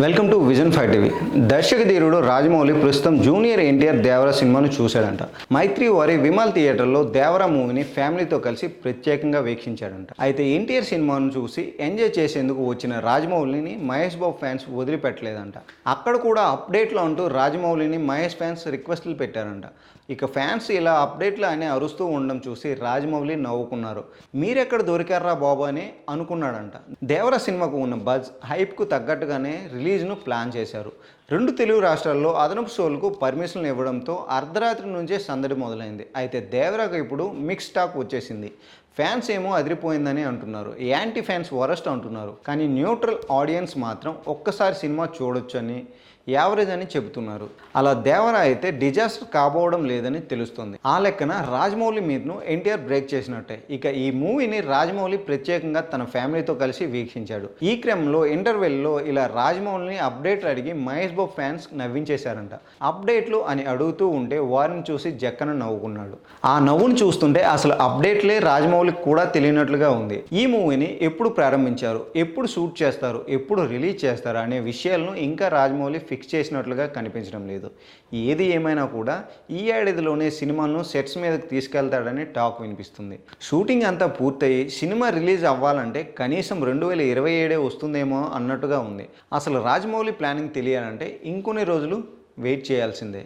Welcome to Vision five TV. దర్శక ధీరుడు రాజమౌళి ప్రస్తుతం జూనియర్ ఎన్టీఆర్ దేవర సినిమాను చూశాడంట. మైత్రి వారి విమల్ థియేటర్లో దేవర మూవీని ఫ్యామిలీతో కలిసి ప్రత్యేకంగా వీక్షించాడంట. అయితే ఎన్టీఆర్ సినిమాను చూసి ఎంజాయ్ చేసేందుకు వచ్చిన రాజమౌళిని మహేష్ బాబు ఫ్యాన్స్ వదిలిపెట్టలేదంట. అక్కడ కూడా అప్డేట్లో అంటూ రాజమౌళిని మహేష్ ఫ్యాన్స్ రిక్వెస్ట్లు పెట్టారంట. ఇక ఫ్యాన్స్ ఇలా అప్డేట్లు అని అరుస్తూ ఉండడం చూసి రాజమౌళి నవ్వుకున్నారు. మీరెక్కడ దొరికారా బాబు అని అనుకున్నాడంట. దేవర సినిమాకు ఉన్న బజ్ హైప్కు తగ్గట్టుగానే రిలీజ్ను ప్లాన్ చేశారు. రెండు తెలుగు రాష్ట్రాల్లో అదనపు షోలకు పర్మిషన్లు ఇవ్వడంతో అర్ధరాత్రి నుంచే సందడి మొదలైంది. అయితే దేవరాకు ఇప్పుడు మిక్స్ టాక్ వచ్చేసింది. ఫ్యాన్స్ ఏమో అదిరిపోయిందని అంటున్నారు. యాంటీ ఫ్యాన్స్ వరస్ట్ అంటున్నారు. కానీ న్యూట్రల్ ఆడియన్స్ మాత్రం ఒక్కసారి సినిమా చూడొచ్చని యావరేజ్ అని చెబుతున్నారు. అలా దేవర అయితే డిజాస్టర్ కాబోవడం లేదని తెలుస్తుంది. ఆ లెక్కన రాజమౌళి మీదను ఎన్టీఆర్ బ్రేక్ చేసినట్టే. ఇక ఈ మూవీని రాజమౌళి ప్రత్యేకంగా తన ఫ్యామిలీతో కలిసి వీక్షించాడు. ఈ క్రమంలో ఇంటర్వెల్లో ఇలా రాజమౌళిని అప్డేట్ అడిగి మహేష్ మహేష్ బాబు ఫ్యాన్స్ నవ్వించేశారంట. అప్డేట్లు అని అడుగుతూ ఉంటే వారిని చూసి జక్కన నవ్వుకున్నాడు. ఆ నవ్వును చూస్తుంటే అసలు అప్డేట్లే రాజమౌళికి కూడా తెలియనట్లుగా ఉంది. ఈ మూవీని ఎప్పుడు ప్రారంభించారు? ఎప్పుడు షూట్ చేస్తారు? ఎప్పుడు రిలీజ్ చేస్తారు? అనే విషయాలను ఇంకా రాజమౌళి ఫిక్స్ చేసినట్లుగా కనిపించడం లేదు. ఏది ఏమైనా కూడా ఈ ఏడాదిలోనే సినిమాను సెట్స్ మీదకి తీసుకెళ్తాడని టాక్ వినిపిస్తుంది. షూటింగ్ అంతా పూర్తయి సినిమా రిలీజ్ అవ్వాలంటే కనీసం రెండు వేల ఇరవై ఏడే వస్తుందేమో అన్నట్టుగా ఉంది. అసలు రాజమౌళి ప్లానింగ్ తెలియాలంటే ఇంకొన్ని రోజులు వెయిట్ చేయాల్సిందే.